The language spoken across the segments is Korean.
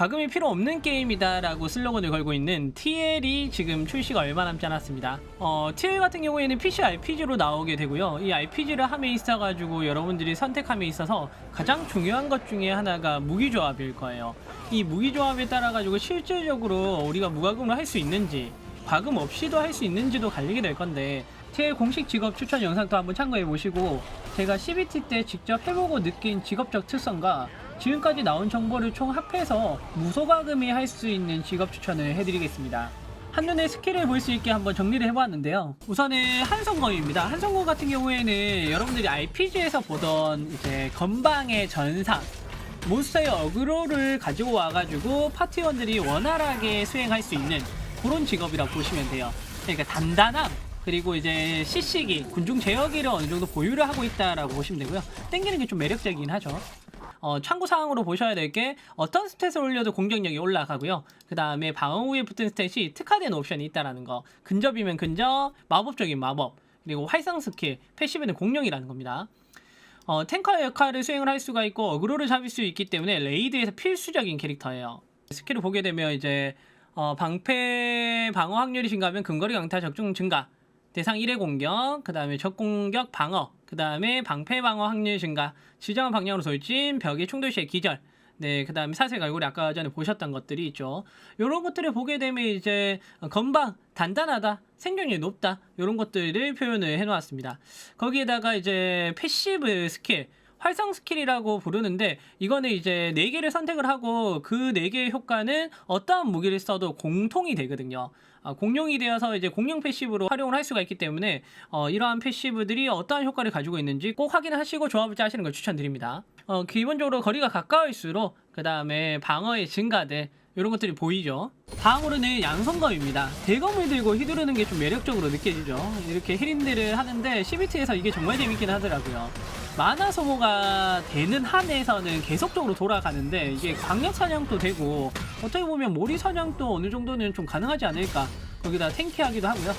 과금이 필요 없는 게임이다라고 슬로건을 걸고 있는 TL이 지금 출시가 얼마 남지 않았습니다. 어, TL 같은 경우에는 PC RPG로 나오게 되고요. 이 RPG를 함에 있어 가지고 여러분들이 선택함에 있어서 가장 중요한 것 중에 하나가 무기 조합일 거예요. 이 무기 조합에 따라 가지고 실질적으로 우리가 무과금을 할 수 있는지 과금 없이도 할 수 있는지도 갈리게 될 건데 TL 공식 직업 추천 영상도 한번 참고해 보시고 제가 CBT 때 직접 해보고 느낀 직업적 특성과 지금까지 나온 정보를 총 합해서 무소과금이 할 수 있는 직업 추천을 해드리겠습니다. 한눈에 스킬을 볼 수 있게 한번 정리를 해보았는데요. 우선은 한성검입니다. 한성검 같은 경우에는 여러분들이 RPG에서 보던 이제 건방의 전사, 몬스터의 어그로를 가지고 와가지고 파티원들이 원활하게 수행할 수 있는 그런 직업이라고 보시면 돼요. 그러니까 단단함 그리고 이제 CC기 군중 제어기를 어느 정도 보유를 하고 있다라고 보시면 되고요. 땡기는 게 좀 매력적이긴 하죠. 어, 참고 사항으로 보셔야 될 게 어떤 스탯을 올려도 공격력이 올라가고요. 그 다음에 방어 후에 붙은 스탯이 특화된 옵션이 있다라는 거. 근접이면 근접, 마법적인 마법, 그리고 활성 스킬, 패시브는 공룡이라는 겁니다. 어, 탱커의 역할을 수행을 할 수가 있고 어그로를 잡을 수 있기 때문에 레이드에서 필수적인 캐릭터예요. 스킬을 보게 되면 이제 어, 방패 방어 확률이 증가하면 근거리 강타 적중 증가 대상 1의 공격 그 다음에 적 공격 방어 그 다음에 방패 방어 확률 증가 지정한 방향으로 돌진 벽의 충돌 시에 기절 네, 그 다음에 사슬 갈고리 아까 전에 보셨던 것들이 있죠. 이런 것들을 보게 되면 이제 건방, 단단하다, 생존율이 높다 이런 것들을 표현을 해놓았습니다. 거기에다가 이제 패시브 스킬, 활성 스킬이라고 부르는데 이거는 이제 네 개를 선택을 하고 그네 개의 효과는 어떠한 무기를 써도 공통이 되거든요. 아, 공룡이 되어서 이제 공룡 패시브로 활용을 할 수가 있기 때문에 어, 이러한 패시브들이 어떠한 효과를 가지고 있는지 꼭 확인하시고 조합을 짜시는 걸 추천드립니다. 어, 기본적으로 거리가 가까울수록 그 다음에 방어의 증가들 이런 것들이 보이죠. 다음으로는 양성검입니다. 대검을 들고 휘두르는 게 좀 매력적으로 느껴지죠. 이렇게 힐인들을 하는데 CBT에서 이게 정말 재밌긴 하더라고요. 만화 소모가 되는 한에서는 계속적으로 돌아가는데 이게 광역 사냥도 되고 어떻게 보면 몰이 사냥도 어느 정도는 좀 가능하지 않을까. 거기다 탱키하기도 하고요.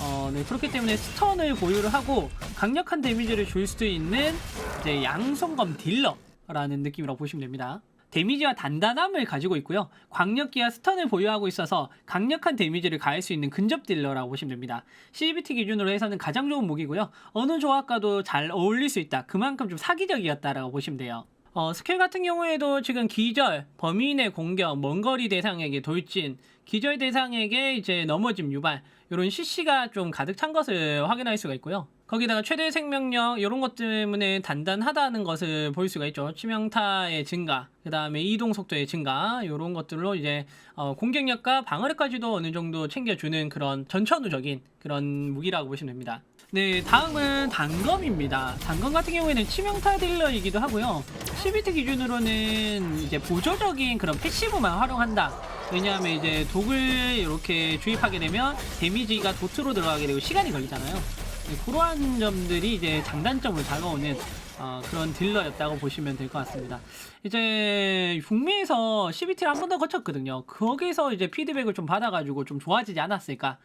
어, 네, 그렇기 때문에 스턴을 보유를 하고 강력한 데미지를 줄수 있는 이제 양성검 딜러라는 느낌이라고 보시면 됩니다. 데미지와 단단함을 가지고 있고요. 광력기와 스턴을 보유하고 있어서 강력한 데미지를 가할 수 있는 근접 딜러라고 보시면 됩니다. CBT 기준으로 해서는 가장 좋은 무기고요. 어느 조합과도 잘 어울릴 수 있다. 그만큼 좀 사기적이었다라고 보시면 돼요. 어, 스킬 같은 경우에도 지금 기절, 범인의 공격, 먼거리 대상에게 돌진, 기절 대상에게 이제 넘어짐 유발, 이런 CC가 좀 가득 찬 것을 확인할 수가 있고요. 거기다가 최대 생명력 이런 것 때문에 단단하다는 것을 볼 수가 있죠. 치명타의 증가, 그 다음에 이동 속도의 증가 이런 것들로 이제 어, 공격력과 방어력까지도 어느 정도 챙겨주는 그런 전천후적인 그런 무기라고 보시면 됩니다. 네, 다음은 단검입니다. 단검 같은 경우에는 치명타 딜러이기도 하고요. CBT 기준으로는 이제 보조적인 그런 패시브만 활용한다. 왜냐하면 이제 독을 이렇게 주입하게 되면 데미지가 도트로 들어가게 되고 시간이 걸리잖아요. 네, 그러한 점들이 이제 장단점으로 다가오는 어, 그런 딜러였다고 보시면 될 것 같습니다. 이제 북미에서 CBT를 한 번 더 거쳤거든요. 거기서 이제 피드백을 좀 받아가지고 좀 좋아지지 않았을까.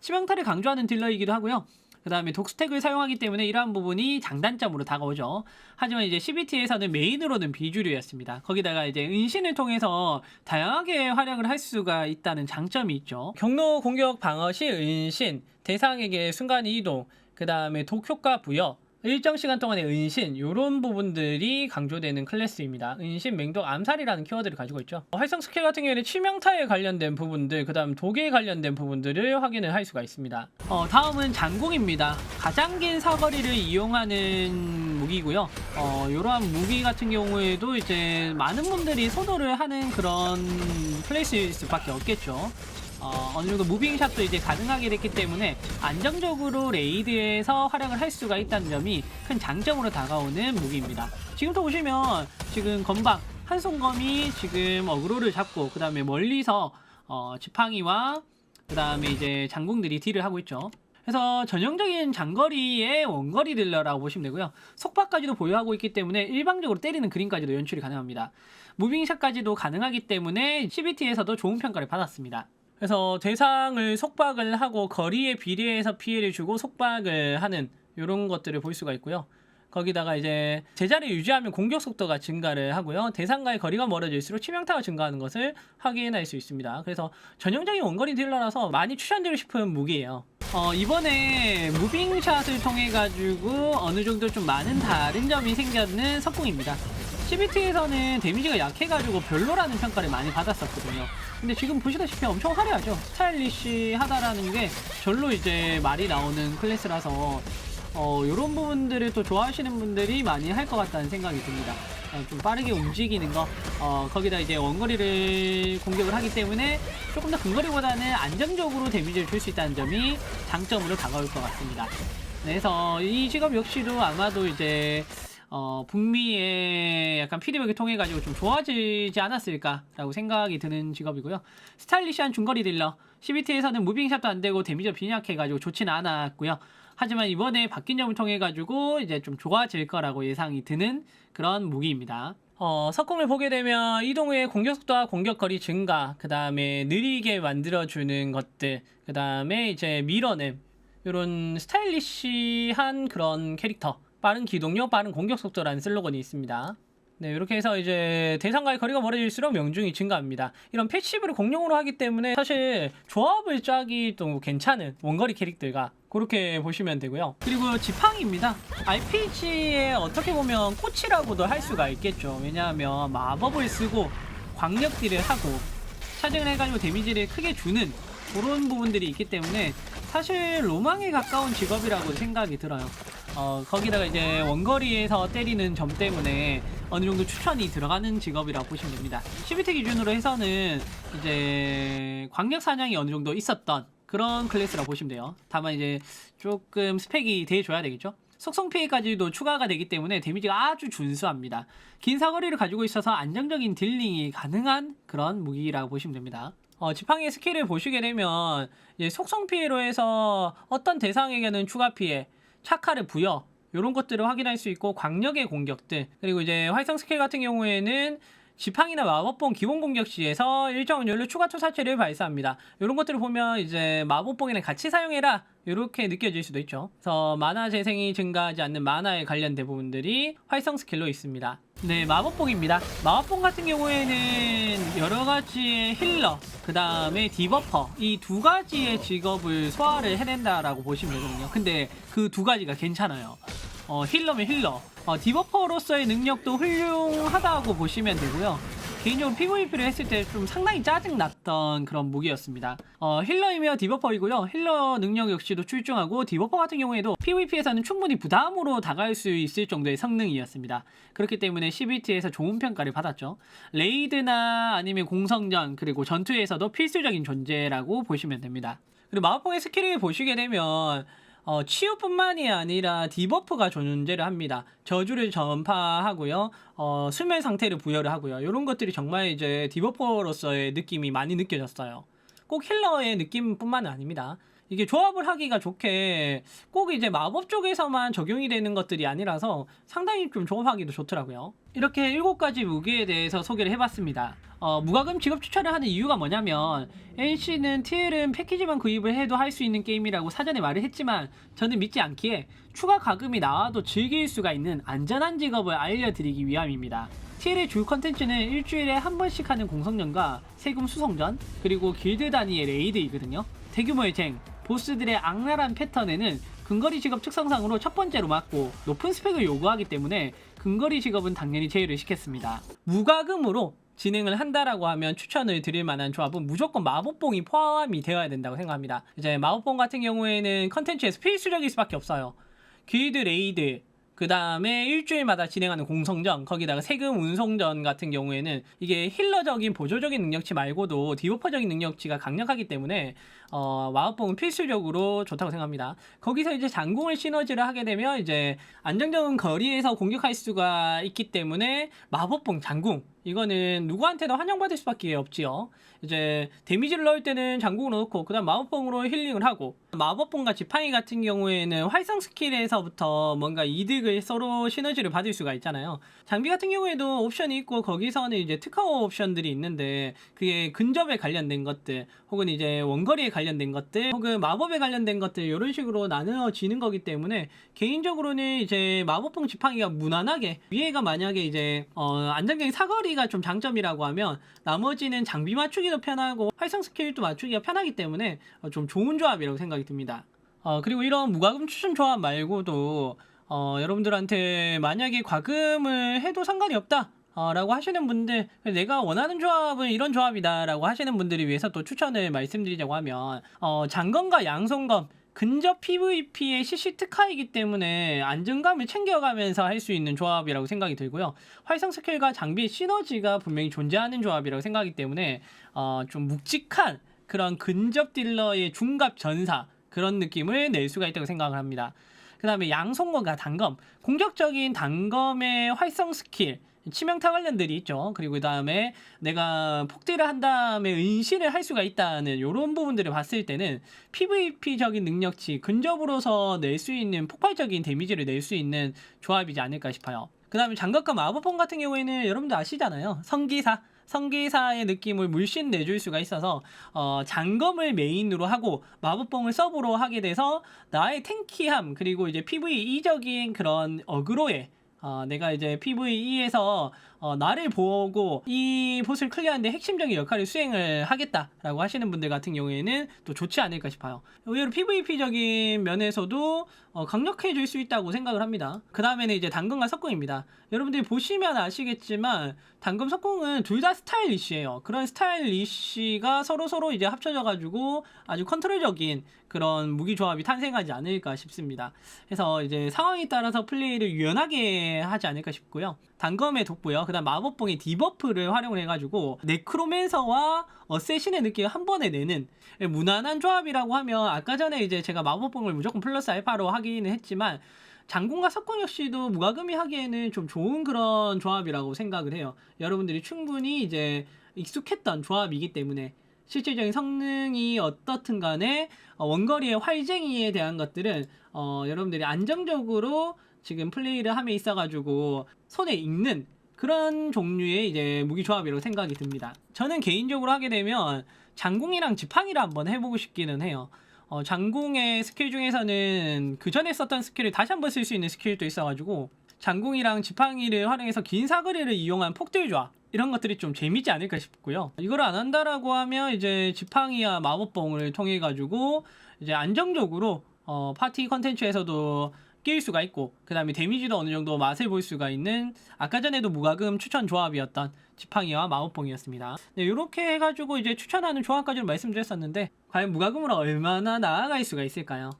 치명타를 강조하는 딜러이기도 하고요. 그 다음에 독스택을 사용하기 때문에 이러한 부분이 장단점으로 다가오죠. 하지만 이제 CBT에서는 메인으로는 비주류였습니다. 거기다가 이제 은신을 통해서 다양하게 활약을 할 수가 있다는 장점이 있죠. 경로 공격 방어 시 은신, 대상에게 순간 이동, 그 다음에 독효과 부여, 일정 시간 동안의 은신 이런 부분들이 강조되는 클래스입니다. 은신, 맹독, 암살이라는 키워드를 가지고 있죠. 활성 스킬 같은 경우에는 치명타에 관련된 부분들, 그 다음 독에 관련된 부분들을 확인을 할 수가 있습니다. 어, 다음은 장궁입니다. 가장 긴 사거리를 이용하는 무기고요. 어, 이러한 무기 같은 경우에도 이제 많은 분들이 선호를 하는 그런 플레이스일 수밖에 없겠죠. 어, 어느 정도 무빙샷도 이제 가능하게 됐기 때문에 안정적으로 레이드에서 활약을 할 수가 있다는 점이 큰 장점으로 다가오는 무기입니다. 지금도 보시면 지금 건방 한손검이 지금 어그로를 잡고 그 다음에 멀리서 어, 지팡이와 그 다음에 이제 장궁들이 딜을 하고 있죠. 그래서 전형적인 장거리의 원거리 딜러라고 보시면 되고요. 속박까지도 보유하고 있기 때문에 일방적으로 때리는 그림까지도 연출이 가능합니다. 무빙샷까지도 가능하기 때문에 CBT에서도 좋은 평가를 받았습니다. 그래서 대상을 속박을 하고 거리에 비례해서 피해를 주고 속박을 하는 이런 것들을 볼 수가 있고요. 거기다가 이제 제자를 유지하면 공격 속도가 증가를 하고요. 대상과의 거리가 멀어질수록 치명타가 증가하는 것을 확인할 수 있습니다. 그래서 전형적인 원거리 딜러라서 많이 추천드리고 싶은 무기예요. 어, 이번에 무빙샷을 통해 가지고 어느 정도 좀 많은 다른 점이 생겼는 석궁입니다. CBT에서는 데미지가 약해가지고 별로라는 평가를 많이 받았었거든요. 근데 지금 보시다시피 엄청 화려하죠. 스타일리시하다라는 게 절로 이제 말이 나오는 클래스라서 어, 이런 부분들을 또 좋아하시는 분들이 많이 할 것 같다는 생각이 듭니다. 어, 좀 빠르게 움직이는 거, 어, 거기다 이제 원거리를 공격을 하기 때문에 조금 더 근거리보다는 안정적으로 데미지를 줄 수 있다는 점이 장점으로 다가올 것 같습니다. 네, 그래서 이 직업 역시도 아마도 이제 어, 북미의 약간 피드백을 통해 가지고 좀 좋아지지 않았을까라고 생각이 드는 직업이고요. 스타일리시한 중거리 딜러 CBT에서는 무빙샷도 안 되고 데미지가 빈약해 가지고 좋지는 않았고요. 하지만 이번에 바뀐 점을 통해 가지고 이제 좀 좋아질 거라고 예상이 드는 그런 무기입니다. 어, 석궁을 보게 되면 이동 후에 공격 속도와 공격 거리 증가, 그 다음에 느리게 만들어주는 것들, 그 다음에 이제 밀어냄, 이런 스타일리시한 그런 캐릭터, 빠른 기동력, 빠른 공격 속도라는 슬로건이 있습니다. 네, 이렇게 해서 이제 대상과의 거리가 멀어질수록 명중이 증가합니다. 이런 패시브를 공룡으로 하기 때문에 사실 조합을 짜기 또 괜찮은 원거리 캐릭터가 그렇게 보시면 되고요. 그리고 지팡이입니다. RPG에 어떻게 보면 꽃이라고도 할 수가 있겠죠. 왜냐하면 마법을 쓰고 광역 딜을 하고 차징을 해가지고 데미지를 크게 주는 그런 부분들이 있기 때문에 사실 로망에 가까운 직업이라고 생각이 들어요. 어, 거기다가 이제 원거리에서 때리는 점 때문에 어느 정도 추천이 들어가는 직업이라고 보시면 됩니다. CBT 기준으로 해서는 이제 광역 사냥이 어느 정도 있었던 그런 클래스라고 보시면 돼요. 다만 이제 조금 스펙이 돼줘야 되겠죠. 속성 피해까지도 추가가 되기 때문에 데미지가 아주 준수합니다. 긴 사거리를 가지고 있어서 안정적인 딜링이 가능한 그런 무기라고 보시면 됩니다. 어, 지팡이 스킬을 보시게 되면 속성 피해로 해서 어떤 대상에게는 추가 피해, 착화를 부여. 이런 것들을 확인할 수 있고 광력의 공격들. 그리고 이제 활성 스킬 같은 경우에는 지팡이나 마법봉 기본 공격 시에서 일정 연료 추가 투사체를 발사합니다. 이런 것들을 보면 이제 마법봉이랑 같이 사용해라 이렇게 느껴질 수도 있죠. 그래서 만화 재생이 증가하지 않는 만화에 관련된 부분들이 활성 스킬로 있습니다. 네, 마법봉입니다. 마법봉 같은 경우에는 여러 가지의 힐러, 그 다음에 디버퍼 이 두 가지의 직업을 소화를 해낸다라고 보시면 되거든요. 근데 그 두 가지가 괜찮아요. 어, 힐러면 힐러, 어, 디버퍼로서의 능력도 훌륭하다고 보시면 되고요. 개인적으로 PVP를 했을 때 좀 상당히 짜증났던 그런 무기였습니다. 어, 힐러이며 디버퍼이고요. 힐러 능력 역시도 출중하고 디버퍼 같은 경우에도 PVP에서는 충분히 부담으로 다가갈 수 있을 정도의 성능이었습니다. 그렇기 때문에 CBT에서 좋은 평가를 받았죠. 레이드나 아니면 공성전 그리고 전투에서도 필수적인 존재라고 보시면 됩니다. 그리고 마법봉의 스킬을 보시게 되면 어, 치유뿐만이 아니라 디버프가 존재를 합니다. 저주를 전파하고요. 어, 수면 상태를 부여를 하고요. 이런 것들이 정말 이제 디버퍼로서의 느낌이 많이 느껴졌어요. 꼭 힐러의 느낌뿐만은 아닙니다. 이게 조합을 하기가 좋게 꼭 이제 마법 쪽에서만 적용이 되는 것들이 아니라서 상당히 좀 조합하기도 좋더라고요. 이렇게 일곱 가지 무기에 대해서 소개를 해봤습니다. 어, 무과금 직업 추천을 하는 이유가 뭐냐면 NC는 TL은 패키지만 구입을 해도 할 수 있는 게임이라고 사전에 말을 했지만 저는 믿지 않기에 추가 가금이 나와도 즐길 수가 있는 안전한 직업을 알려드리기 위함입니다. TL의 주 컨텐츠는 일주일에 한 번씩 하는 공성전과 세금 수송전 그리고 길드 단위의 레이드이거든요. 대규모의 쟁, 보스들의 악랄한 패턴에는 근거리 직업 특성상으로 첫 번째로 맞고 높은 스펙을 요구하기 때문에 근거리 직업은 당연히 제외를 시켰습니다. 무과금으로 진행을 한다라고 하면 추천을 드릴 만한 조합은 무조건 마법봉이 포함이 되어야 된다고 생각합니다. 이제 마법봉 같은 경우에는 컨텐츠에서 필수적일 수밖에 없어요. 길드 레이드, 그 다음에 일주일마다 진행하는 공성전, 거기다가 세금 운송전 같은 경우에는 이게 힐러적인 보조적인 능력치 말고도 디오퍼적인 능력치가 강력하기 때문에 어, 마법봉은 필수적으로 좋다고 생각합니다. 거기서 이제 장궁을 시너지를 하게 되면 이제 안정적인 거리에서 공격할 수가 있기 때문에 마법봉 장궁 이거는 누구한테나 환영받을 수밖에 없지요. 이제 데미지를 넣을 때는 장국으로 넣고 그다음 마법봉으로 힐링을 하고 마법봉과 지팡이 같은 경우에는 활성 스킬에서부터 뭔가 이득을 서로 시너지를 받을 수가 있잖아요. 장비 같은 경우에도 옵션이 있고 거기서는 이제 특화 옵션들이 있는데 그게 근접에 관련된 것들 혹은 이제 원거리에 관련된 것들 혹은 마법에 관련된 것들 이런 식으로 나누어지는 거기 때문에 개인적으로는 이제 마법봉 지팡이가 무난하게 위에가 만약에 이제 어, 안정적인 사거리 가 좀 장점이라고 하면 나머지는 장비 맞추기도 편하고 활성 스킬도 맞추기가 편하기 때문에 어, 좀 좋은 조합이라고 생각이 듭니다. 어, 그리고 이런 무과금 추천 조합 말고도 어, 여러분들한테 만약에 과금을 해도 상관이 없다. 어, 라고 하시는 분들, 내가 원하는 조합은 이런 조합이다. 라고 하시는 분들을 위해서 또 추천을 말씀드리자고 하면, 어, 장검과 양손검, 근접 PVP의 CC 특화이기 때문에 안정감을 챙겨가면서 할 수 있는 조합이라고 생각이 들고요. 활성 스킬과 장비의 시너지가 분명히 존재하는 조합이라고 생각하기 때문에, 어, 좀 묵직한 그런 근접 딜러의 중갑 전사, 그런 느낌을 낼 수가 있다고 생각을 합니다. 그 다음에 양손검과 단검 공격적인 단검의 활성 스킬 치명타 관련들이 있죠. 그리고 그 다음에 내가 폭딜을 한 다음에 은신을 할 수가 있다는 이런 부분들을 봤을 때는 PVP적인 능력치 근접으로서 낼 수 있는 폭발적인 데미지를 낼 수 있는 조합이지 않을까 싶어요. 그 다음에 장갑과 마법봉 같은 경우에는 여러분들 아시잖아요. 성기사 성기사의 느낌을 물씬 내줄 수가 있어서 어, 장검을 메인으로 하고 마법봉을 서브로 하게 돼서 나의 탱키함 그리고 이제 PVE적인 그런 어그로에 어, 내가 이제 PVE에서 어, 나를 보고 이 보스를 클리어하는데 핵심적인 역할을 수행을 하겠다라고 하시는 분들 같은 경우에는 또 좋지 않을까 싶어요. 의외로 PVP적인 면에서도 어, 강력해질 수 있다고 생각을 합니다. 그 다음에는 이제 당근과 석궁입니다. 여러분들이 보시면 아시겠지만 당근 석궁은 둘 다 스타일리시예요. 그런 스타일리시가 서로 서로 이제 합쳐져가지고 아주 컨트롤적인 그런 무기 조합이 탄생하지 않을까 싶습니다. 그래서 이제 상황에 따라서 플레이를 유연하게 하지 않을까 싶고요. 단검의 돋보여 그다음 마법봉의 디버프를 활용을 해가지고 네크로맨서와 어세신의 느낌을 한 번에 내는 무난한 조합이라고 하면 아까 전에 이제 제가 마법봉을 무조건 플러스 알파로 하기는 했지만 장군과 석궁 역시도 무과금이 하기에는 좀 좋은 그런 조합이라고 생각을 해요. 여러분들이 충분히 이제 익숙했던 조합이기 때문에 실질적인 성능이 어떻든 간에 어, 원거리의 활쟁이에 대한 것들은 어, 여러분들이 안정적으로 지금 플레이를 함에 있어 가지고 손에 익는 그런 종류의 이제 무기 조합이라고 생각이 듭니다. 저는 개인적으로 하게 되면 장궁이랑 지팡이를 한번 해보고 싶기는 해요. 어, 장궁의 스킬 중에서는 그 전에 썼던 스킬을 다시 한번 쓸 수 있는 스킬도 있어가지고 장궁이랑 지팡이를 활용해서 긴 사거리를 이용한 폭딜 조합 이런 것들이 좀 재미지 않을까 싶고요. 이걸 안 한다라고 하면 이제 지팡이와 마법봉을 통해 가지고 이제 안정적으로 어, 파티 컨텐츠에서도 낄 수가 있고 그 다음에 데미지도 어느 정도 맛을 볼 수가 있는 아까 전에도 무과금 추천 조합이었던 지팡이와 마법봉이었습니다. 네, 이렇게 해가지고 이제 추천하는 조합까지는 말씀드렸었는데 과연 무과금으로 얼마나 나아갈 수가 있을까요?